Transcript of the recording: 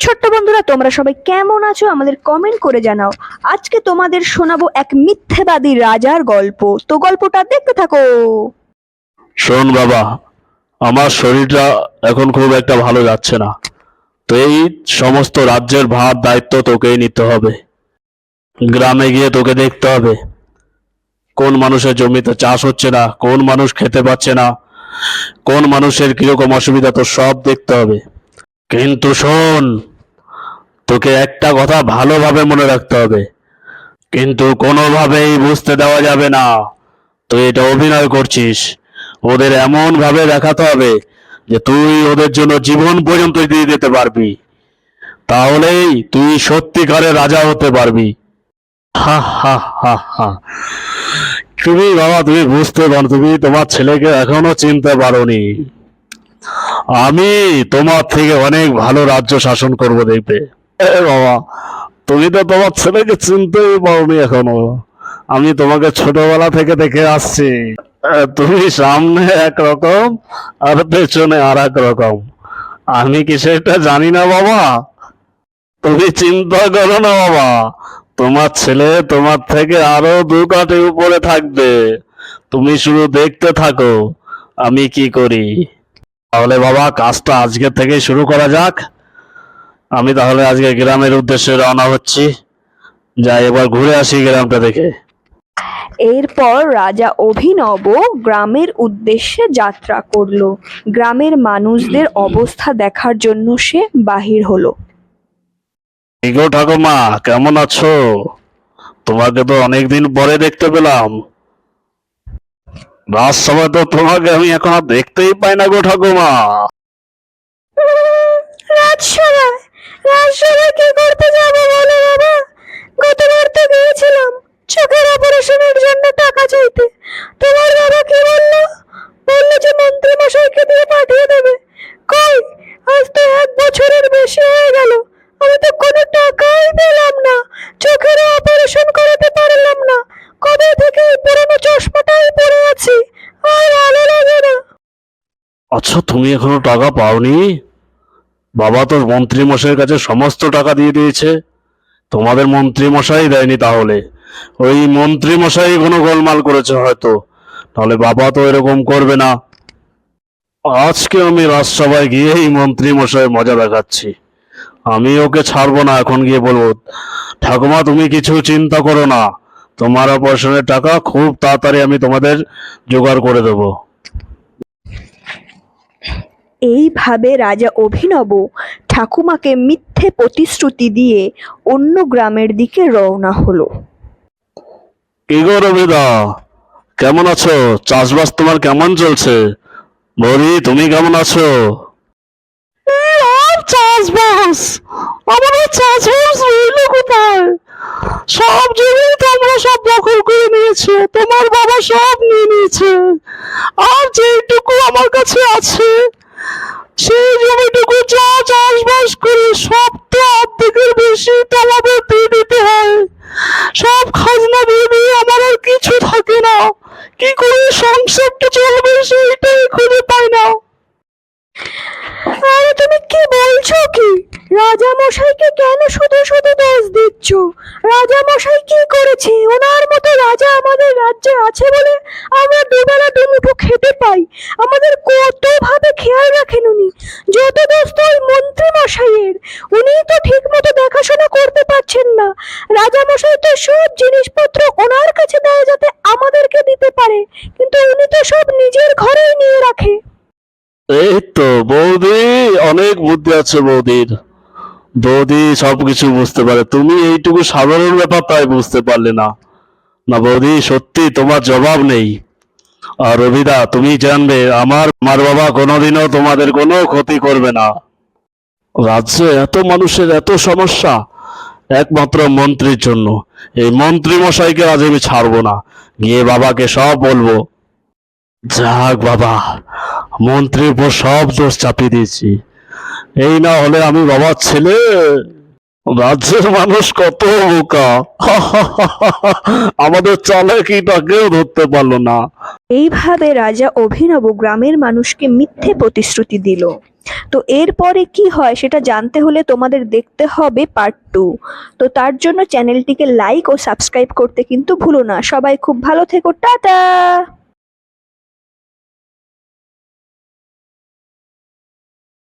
ছোট্ট বন্ধুরা, তোমরা সবাই কেমন আছো? আমাদের কমেন্ট করে জানাও। আজকে তোমাদের শোনাবো এক মিথ্যেবাদী রাজার গল্প। তো গল্পটা দেখতে থাকো। শোন বাবা, আমার শরীরটা এখন খুব একটা ভালো যাচ্ছে না। তো এই সমস্ত রাজ্যের ভার দায়িত্ব তোকেই নিতে হবে। গ্রামে গিয়ে তোকে দেখতে হবে। কোন মানুষের জমিতে চাষ হচ্ছে না, কোন মানুষ খেতে পাচ্ছে না, কোন মানুষের কীরকম অসুবিধা, তো সব দেখতে হবে। কিন্তু শোন, তোকে একটা কথা ভালোভাবে মনে রাখতে হবে। কিন্তু কোনোভাবেই বুঝতে দেওয়া যাবে না। তুই এটা অভিনয় করছিস। ওদের এমন ভাবে দেখাতে হবে যে তুই ওদের জন্য জীবন পর্যন্ত দিয়ে দিতে পারবি। তাহলেই তুই সত্যিকারের রাজা হতে পারবি। হা হা হা হা। তুমি বাবা, তুমি বুঝতে পারো, তুমি তোমার ছেলেকে এখনও চিনতে পারোনি। আমি তোমার থেকে অনেক ভালো রাজ্য শাসন করব দেখবে। বাবা, তুমি তো তোমার ছেলেকে চিনতেই পারোনি এখনও। আমি তোমাকে ছোটবেলা থেকে দেখে আসছি। তুমি সামনে এক রকম আর পেছনে আর এক রকম। আমি কি সেটা জানি না বাবা? তুমি চিন্তা করো না বাবা। তোমার ছেলে তোমার থেকে আরও দু কাঠে উপরে থাকবে। তুমি শুধু দেখতে থাকো, আমি কি করি? তাহলে বাবা কাজটা আজকে থেকে শুরু করা যাক। আমি তাহলে আজকে গ্রামের উদ্দেশ্যে রওনা হচ্ছি। যাই এবার ঘুরে আসি গ্রামটা দেখে। এরপর রাজা অভিনব গ্রামের উদ্দেশ্যে যাত্রা করল। গ্রামের মানুষদের অবস্থা দেখার জন্য সে বাহির হলো। গো ঠাকুমা কেমন আছো? তোমাকে তো অনেকদিন পরে দেখতে পেলাম। রাজসভায় তো তোমাকে আমি এখন আর দেখতেই পাই না গো ঠাকুমা। তুমি এখনও টাকা পাওনি? বাবা তো মন্ত্রী মশাইয়ের কাছে সমস্ত টাকা দিয়ে দিয়েছে। তোমাদের মন্ত্রী মশাই দেয়নি তাহলে। ওই মন্ত্রী মশাই কোনো গোলমাল করেছে হয়তো। তাহলে বাবা তো এরকম করবে না। আজকে আমি রাজসভায় গিয়ে এই মন্ত্রী মশাই মজা দেখাচ্ছি। আমি ওকে ছাড়বো না এখন গিয়ে বলব, ঠাকুমা, তুমি কিছু চিন্তা করো না। তোমার অপারেশনের টাকা খুব তাড়াতাড়ি আমি তোমাদের জোগাড় করে দেবো। এইভাবে রাজা অভিনব ঠাকুমাকে মিথ্যে প্রতিশ্রুতি দিয়ে অন্য গ্রামের দিকে রওনা হলো। কি গো রবিদা কেমন আছো? চাষবাস তোমার কেমন চলছে? বলি তুমি কেমন আছো? চাষবাস? আমাদের চাষবাস রইল কোথায়? সব জমি তোমরা সব দখল করে নিয়েছো তোমার বাবা সব নিয়ে নিয়েছে। আর যেটুকু আমার কাছে আছে কি করে সংসারটা চলবে সেইটাই খুঁজে পাই না। আরে তুমি কি বলছো কি? রাজা মশাইকে কেন শুধু শুধু দোষ দিচ্ছ? রাজা মশাই কি করেছে? ওনার মতো রাজা আমাদের রাজ্যে আছে বলে আমরা দুবেলা দুমুঠো খেতে পাই। আমাদের কত ভাবে খেয়াল রাখেন উনি? যত দোষ তো ওই মন্ত্রী মশাইয়ের উনি তো ঠিক মতো দেখাশোনা করতে পারছেন না। রাজা মশাই তো সব জিনিসপত্র ওনার কাছে দেয় যাতে আমাদেরকে দিতে পারে, কিন্তু উনি তো সব নিজের ঘরেই নিয়ে রাখে। এই তো, বৌদি, অনেক বুদ্ধি আছে বৌদির। বৌদি সবকিছু বুঝতে পারে। তুমি এইটুকু সাধারণ ব্যাপার তাই বুঝতে পারলে না। না বৌদি, সত্যি তোমার জবাব নেই। আর রবিদা, তুমি জানবে, আমার মার বাবা কোনোদিনও তোমাদের কোনো ক্ষতি করবে না। রাজ্যে এত মানুষের এত সমস্যা। একমাত্র মন্ত্রীর জন্য। এই মন্ত্রী মশাইকে আজ আমি ছাড়বো না। গিয়ে বাবাকে সব বলব। যাক বাবা, মন্ত্রীর উপর সব দোষ চাপিয়ে দিয়েছি। এই না হলে আমি বাবার ছেলে। রাজ্যের মানুষ কত বোকা। আমাদের চালাকিটা কেউ ধরতে পারল না। এইভাবে রাজা অভিনব গ্রামের মানুষকে মিথ্যে প্রতিশ্রুতি দিল। তো এরপরে কি হয় সেটা জানতে হলে তোমাদের দেখতে হবে পার্ট টু তো তার জন্য চ্যানেলটিকে লাইক ও সাবস্ক্রাইব করতে কিন্তু ভুলো না। সবাই খুব ভালো থেকো, টাটা!